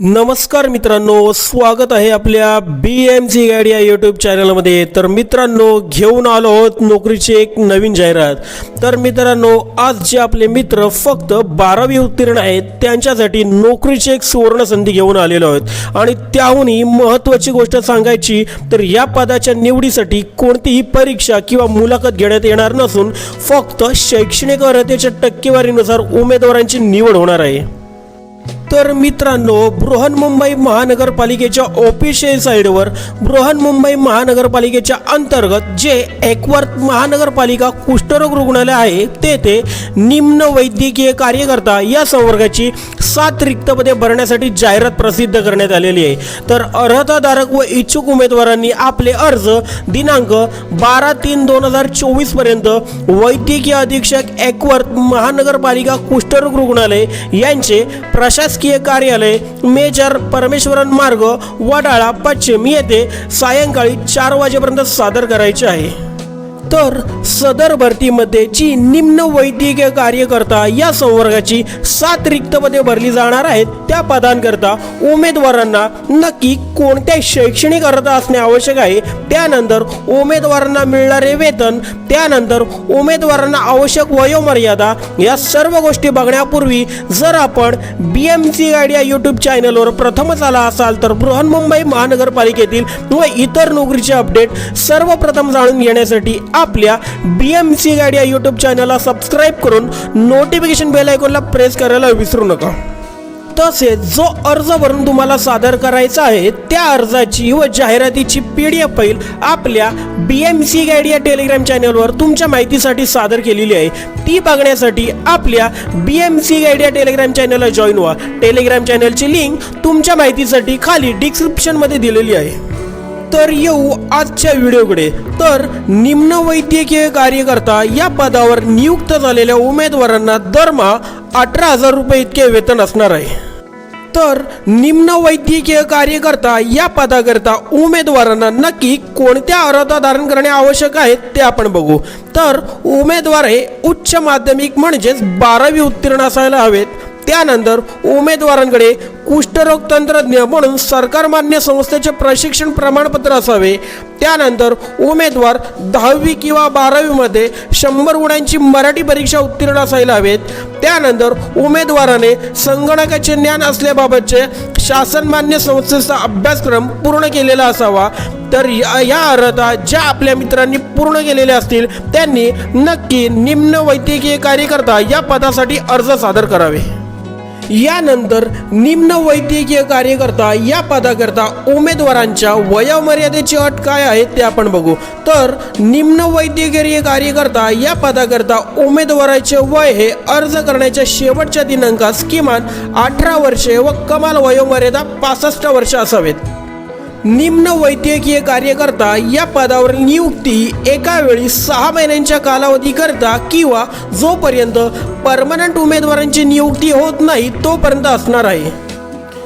नमस्कार मित्रांनो स्वागत आहे आपल्या बी एम सी गाडी या यूट्यूब चॅनलमध्ये तर मित्रांनो घेऊन आलो आहोत नोकरीची एक नवीन जाहिरात. तर मित्रांनो आज जे आपले मित्र फक्त बारावी उत्तीर्ण आहेत त्यांच्यासाठी नोकरीची एक सुवर्ण संधी घेऊन आलेलो आहोत. आणि त्याहूनही महत्त्वाची गोष्ट सांगायची तर या पदाच्या निवडीसाठी कोणतीही परीक्षा किंवा मुलाखत घेण्यात येणार नसून फक्त शैक्षणिक अर्हतेच्या टक्केवारीनुसार उमेदवारांची निवड होणार आहे. तर मित्रांनो बृहन्मुंबई महानगरपालिकेच्या ऑफिशियल साईडवर बृहन्मुंबई महानगरपालिकेच्या अंतर्गत जे एकवर्त महानगरपालिका कुष्ठरोग रुग्णालय आहे तेथे निम्न वैद्यकीय कार्यकर्ता या संवर्गाची सात रिक्त पदे भरण्यासाठी जाहिरात प्रसिद्ध करण्यात आलेली आहे. तर अर्हताधारक व इच्छुक उमेदवारांनी आपले अर्ज दिनांक बारा तीन दोन हजार चोवीसपर्यंत वैद्यकीय अधीक्षक एकवर्त महानगरपालिका कुष्ठरोग रुग्णालय यांचे प्रशासकीय कार्यालय मेजर परमेश्वरन मार्ग वडाळा पश्चिम येथे सायंकाळी चार वाजेपर्यंत सादर करायचे आहे. तर सदर भरतीमध्ये जी निम्न वैद्यकीय कार्यकर्ता या संवर्गाची सात रिक्त पदे भरली जाणार आहेत त्या पदांकरता उमेदवारांना नक्की कोणत्या शैक्षणिक अर्हता असणे आवश्यक आहे त्यानंतर उमेदवारांना मिळणारे वेतन त्यानंतर उमेदवारांना आवश्यक वयोमर्यादा या सर्व गोष्टी बघण्यापूर्वी जर आपण बी एम सी गाईड या यूट्यूब चॅनलवर प्रथमच आला असाल तर बृहन्मुंबई महानगरपालिकेतील व इतर नोकरीचे अपडेट सर्वप्रथम जाणून घेण्यासाठी आपल्या बी एम सी गाडी या यूट्यूब चॅनलला सबस्क्राईब करून नोटिफिकेशन बेल आयकॉनला प्रेस करायला विसरू नका. तसेच जो अर्ज भरून तुम्हाला सादर करायचा आहे त्या अर्जाची व जाहिरातीची पी डी एफ फाईल आपल्या बी एम सी गाईड या टेलिग्राम चॅनलवर तुमच्या माहितीसाठी सादर केलेली आहे. ती बघण्यासाठी आपल्या बी एम सी गाईड या टेलिग्राम चॅनलला जॉईन व्हा. टेलिग्राम चॅनलची लिंक तुमच्या माहितीसाठी खाली डिस्क्रिप्शनमध्ये दिलेली आहे. तर येऊ आजच्या व्हिडिओकडे. तर निम्न वैद्यकीय कार्यकर्ता या पदावर नियुक्त झालेल्या उमेदवारांना दरमहा अठरा हजार रुपये इतके वेतन असणार आहे. तर निम्न वैद्यकीय कार्यकर्ता या पदाकरता उमेदवारांना नक्की कोणत्या अर्हता धारण करणे आवश्यक आहे ते आपण बघू. तर उमेदवार हे उच्च माध्यमिक म्हणजेच बारावी उत्तीर्ण असायला हवेत. त्यानंतर उमेदवारांकडे कुष्ठरोग तंत्रज्ञ म्हणून सरकार मान्य संस्थेचे प्रशिक्षण प्रमाणपत्र असावे. त्यानंतर उमेदवार दहावी किंवा बारावीमध्ये शंभर गुणांची मराठी परीक्षा उत्तीर्ण असायला हवेत. त्यानंतर उमेदवाराने संगणकाचे ज्ञान असल्याबाबतचे शासनमान्य संस्थेचा अभ्यासक्रम पूर्ण केलेला असावा. तर या या अर्हता ज्या आपल्या मित्रांनी पूर्ण केलेल्या असतील त्यांनी नक्की निम्न वैद्यकीय कार्यकर्ता या पदासाठी अर्ज सादर करावे. यानंतर निम्न वैद्यकीय कार्यकर्ता या पदाकरता उमेदवारांच्या वयोमर्यादेची अट काय आहे ते आपण बघू. तर निम्न वैद्यकीय कार्यकर्ता या पदाकरता उमेदवाराचे वय हे अर्ज करण्याच्या शेवटच्या दिनांकास किमान अठरा वर्षे व कमाल वयोमर्यादा पासष्ट वर्ष असावेत. निम्न वैद्यकीय कार्यकर्ता या पदावर नियुक्ती एका वेळी सहा महिन्यांच्या कालावधीकरता किंवा जोपर्यंत परमनंट उमेदवारांची नियुक्ती होत नाही तोपर्यंत असणार आहे.